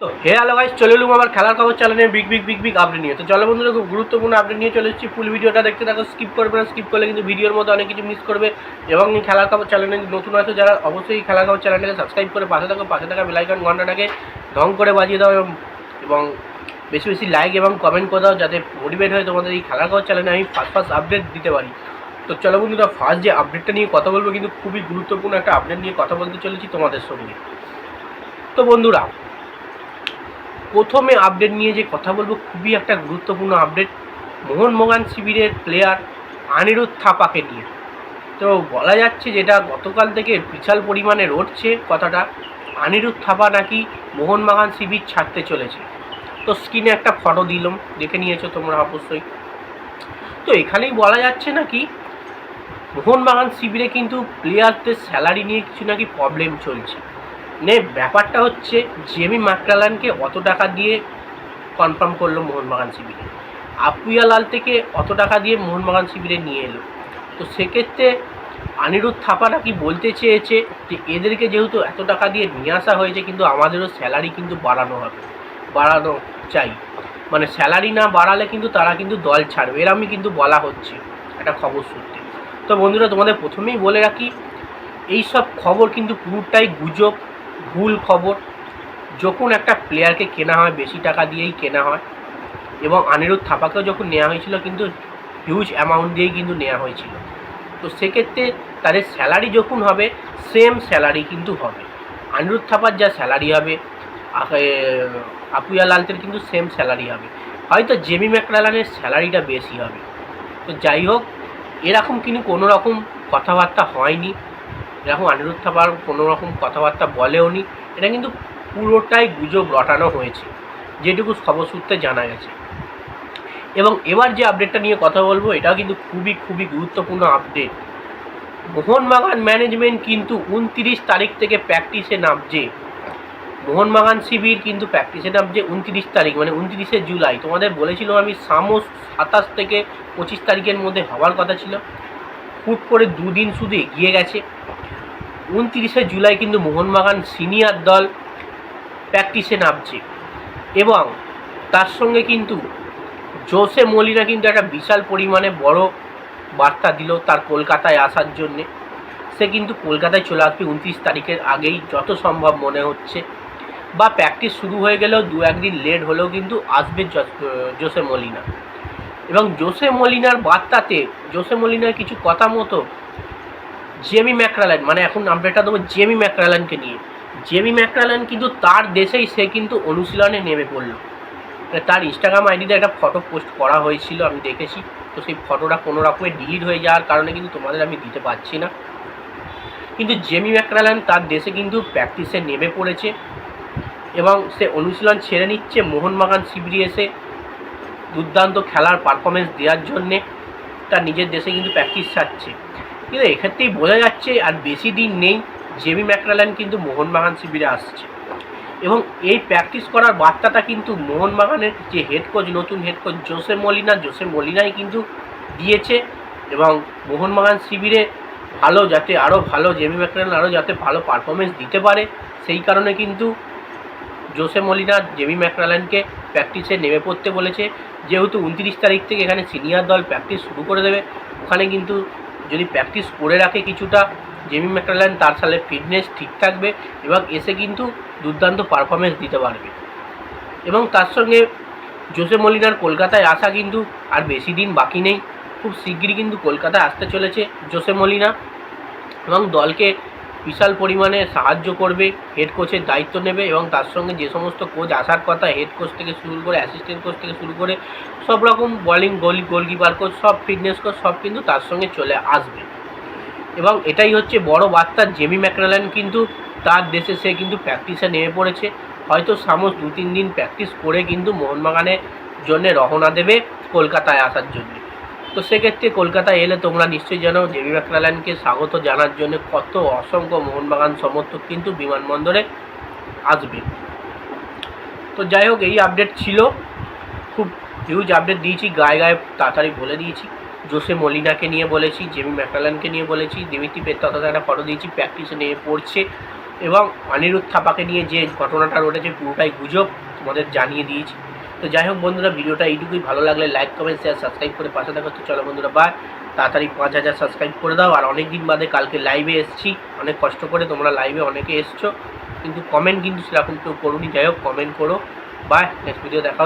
তো হে hello guys চলে এলুম আমার খেলার খবর চ্যানেলে big big big big update নিয়ে। তো চলো বন্ধুরা, খুব গুরুত্বপূর্ণ আপডেট নিয়ে চলে এসেছি। ফুল ভিডিওটা দেখতে থাকো স্কিপ করবে না স্কিপ করলে কিন্তু ভিডিওর মধ্যে অনেক কিছু মিস করবে। এবং এই খেলার খবর চ্যানেলে নতুন আছে যারা অবশ্যই খেলার খবর চ্যানেলটাকে সাবস্ক্রাইব করে পাশে থাকো, পাশে থাকা বেলাইকন ঘন্টাটাকে ঢং করে বাজিয়ে দাও এবং বেশি বেশি লাইক এবং কমেন্ট করে দাও, যাতে মোটিভেট হয় তোমাদের এই খেলার খবর চ্যানেলে আমি ফার্স্ট ফার্স্ট আপডেট দিতে পারি। তো চলো বন্ধুরা ফার্স্ট যে আপডেটটা নিয়ে কথা বলব, কিন্তু খুবই গুরুত্বপূর্ণ একটা আপডেট নিয়ে কথা বলতে চলেছি তোমাদের সঙ্গে। তো বন্ধুরা প্রথমে আপডেট নিয়ে যে কথা বলব, খুবই একটা গুরুত্বপূর্ণ আপডেট মোহনমোগান শিবিরের প্লেয়ার আনিরুদ্ধ থাপাকে নিয়ে। তো বলা যাচ্ছে যেটা গতকাল থেকে বিশাল পরিমাণে রটছে কথাটা আনিরুদ্ধ থাপা নাকি মোহনবাগান শিবির ছাড়তে চলেছে। তো স্ক্রিনে একটা ফটো দিলাম, দেখে নিয়েছো তোমরা অবশ্যই। তো এখানেই বলা যাচ্ছে নাকি মোহনবাগান শিবিরে কিন্তু প্লেয়ারদের স্যালারি নিয়ে কিছু নাকি প্রবলেম চলছে। নে, ব্যাপারটা হচ্ছে জেমি মাকরালানকে অত টাকা দিয়ে কনফার্ম করল মোহনবাগান শিবিরে। আপুইয়া লাল থেকে অত টাকা দিয়ে মোহনবাগান শিবিরে নিয়ে এলো। তো সেক্ষেত্রে আনিরুদ্ধ থাপা কি বলতে চেয়েছে যে এদেরকে যেহেতু এত টাকা দিয়ে নিয়ে আসা হয়েছে, কিন্তু আমাদেরও স্যালারি কিন্তু বাড়ানো হবে, বাড়ানো চাই। মানে স্যালারি না বাড়ালে কিন্তু তারা কিন্তু দল ছাড়বে এরমই কিন্তু বলা হচ্ছে একটা খবর সূত্রে তো বন্ধুরা, তোমাদের প্রথমেই বলে রাখি এই সব খবর কিন্তু পুরোটাই গুজব। ভুল খবর, যখন একটা প্লেয়ারকে কেনা হয়, বেশি টাকা দিয়েই কেনা হয়, এবং আনিরুদ্ধ থাপাকেও যখন নেওয়া হয়েছিল, কিন্তু হিউজ অ্যামাউন্ট দিয়েই কিন্তু নেওয়া হয়েছিল। তো সেক্ষেত্রে তাদের স্যালারি যখন হবে সেম স্যালারি কিন্তু হবে। আনিরুদ্ধ থাপার যা স্যালারি হবে আপুয়া লালতের কিন্তু সেম স্যালারি হবে। হয়তো জেমি ম্যাকরালানের স্যালারিটা বেশি হবে। তো যাই হোক, এরকম কিন্তু কোনো রকম কথাবার্তা হয়নি। এরকম অনিরুদ্ধ থাপার কোনো রকম কথাবার্তা বলেও নি এটা কিন্তু পুরোটাই গুজব রটানো হয়েছে, যেটুকু খবর সূত্রে জানা গেছে। এবং এবার যে আপডেটটা নিয়ে কথা বলব, এটাও কিন্তু খুবই খুবই গুরুত্বপূর্ণ আপডেট মোহনবাগান ম্যানেজমেন্ট কিন্তু উনতিরিশ তারিখ থেকে প্র্যাকটিসে নামছে। মোহনবাগান শিবির কিন্তু প্র্যাকটিসে নামছে উনতিরিশ তারিখ মানে উনতিরিশে জুলাই। তোমাদের বলেছিলাম আমি সামোস সাতাশ থেকে পঁচিশ তারিখের মধ্যে হওয়ার কথা ছিল। হুট করে দুদিন শুধু এগিয়ে গেছে। উনতিরিশে জুলাই কিন্তু মোহনবাগান সিনিয়র দল প্র্যাকটিসে নামছে। এবং তার সঙ্গে কিন্তু জোসে মলিনা কিন্তু একটা বিশাল পরিমাণে বড় বার্তা দিল তার কলকাতায় আসার জন্যে। সে কিন্তু কলকাতায় চলে আসবে উনত্রিশ তারিখের আগেই, যত সম্ভব মনে হচ্ছে। বা প্র্যাকটিস শুরু হয়ে গেলেও দু একদিন লেট হলেও কিন্তু আসবে জস- মলিনা। এবং জোসে মলিনার বার্তাতে, জোসে মলিনার কিছু কথা মতো জেমি ম্যাকরালান মানে এখন আপডেটটা দেবো জেমি ম্যাকরালানকে নিয়ে। জেমি ম্যাকরালান কিন্তু তার দেশেই সে কিন্তু অনুশীলনে নেমে পড়ল। মানে তার ইনস্টাগ্রাম আইডিতে একটা ফটো পোস্ট করা হয়েছিল, আমি দেখেছি। তো সেই ফটোটা কোনো রকমের ডিলিট হয়ে যাওয়ার কারণে কিন্তু তোমাদের আমি দিতে পারছি না। কিন্তু জেমি ম্যাকরালান তার দেশে কিন্তু প্র্যাকটিসে নেমে পড়েছে এবং সে অনুশীলন ছেড়ে নিচ্ছে মোহনবাগান শিবিরে এসে দুর্দান্ত খেলার পারফরমেন্স দেওয়ার জন্যে। তার নিজের দেশে কিন্তু প্র্যাকটিস ছাড়ছে। কিন্তু এক্ষেত্রেই বোঝা যাচ্ছে আর বেশি দিন নেই জেমি ম্যাকরালান কিন্তু মোহনবাগান শিবিরে আসছে। এবং এই প্র্যাকটিস করার বার্তাটা কিন্তু মোহনবাগানের যে হেড কোচ নতুন head coach Jose Molina, Jose মলিনাই কিন্তু দিয়েছে এবং মোহনবাগান শিবিরে ভালো যাতে আরও ভালো, জেমি ম্যাকরালান আরও যাতে ভালো পারফরমেন্স দিতে পারে, সেই কারণে কিন্তু জোসে মলিনা, জেমি ম্যাকরালানকে প্র্যাকটিসে নেমে পড়তে বলেছে। যেহেতু উনত্রিশ তারিখ থেকে এখানে সিনিয়র দল প্র্যাকটিস শুরু করে দেবে, ওখানে কিন্তু যদি প্র্যাকটিস করে রাখে কিছুটা জেমি ম্যাকরালান তার সালে ফিটনেস ঠিক থাকবে এবং এসে কিন্তু দুর্দান্ত পারফরমেন্স দিতে পারবে। এবং তার সঙ্গে জোসে মলিনার কলকাতায় আসা কিন্তু আর বেশি দিন বাকি নেই। খুব শিগগিরই কিন্তু কলকাতায় আসতে চলেছে জোসে মলিনা এবং দলকে বিশাল পরিমাণে সাহায্য করবে হেড কোচের দায়িত্ব নেবে এবং তার সঙ্গে যে সমস্ত কোচ আসার কথা হেড কোচ থেকে শুরু করে অ্যাসিস্ট্যান্ট কোচ থেকে শুরু করে সব রকম বলিং গোল গোলকিপার কোচ সব ফিটনেস কোচ সব কিন্তু তার সঙ্গে চলে আসবে। এবং এটাই হচ্ছে বড় বার্তা জেমি ম্যাকরালান কিন্তু তার দেশে সে কিন্তু প্র্যাকটিসে নেমে পড়েছে। হয়তো সামোস দু তিন দিন প্র্যাকটিস করে কিন্তু মোহনবাগানের জন্য রওনা দেবে কলকাতায় আসার জন্য। তো সেক্ষেত্রে কলকাতায় এলে তোমরা নিশ্চয়ই জানো জেমি ম্যাকরালানকে স্বাগত জানার জন্য কত অসংখ্য মোহনবাগান সমর্থক কিন্তু বিমানবন্দরে আসবে। তো যাই হোক, এই আপডেট ছিল। খুব হিউজ আপডেট দিয়েছি, গায়ে গায়ে তাড়াতাড়ি বলে দিয়েছি। জোসে মলিনাকে নিয়ে বলেছি, জেমি ম্যাকরালানকে নিয়ে বলেছি, দিমিত্রি পেত্তাকে একটা ফটো দিয়েছি প্র্যাকটিসে নিয়ে পড়ছে এবং অনিরুদ্ধ থাপাকে নিয়ে যে ঘটনাটা ঘটেছে পুরোটাই গুজব তোমাদের জানিয়ে দিয়েছি। তো যাই হোক বন্ধুরা, ভিডিওটা এইটুকুই। ভালো লাগলে লাইক কমেন্ট শেয়ার সাবস্ক্রাইব করে পাশে থাকো। তো চলো বন্ধুরা বা তাড়াতাড়ি পাঁচ হাজার সাবস্ক্রাইব করে দাও। আর অনেক দিন বাদে কালকে লাইভে এসেছি। অনেক কষ্ট করে তোমরা লাইভে অনেকে এসছো। কিন্তু কমেন্ট কিন্তু সেরকম কেউ করুনি। যাই হোক কমেন্ট করো। বা নেক্সট ভিডিও দেখা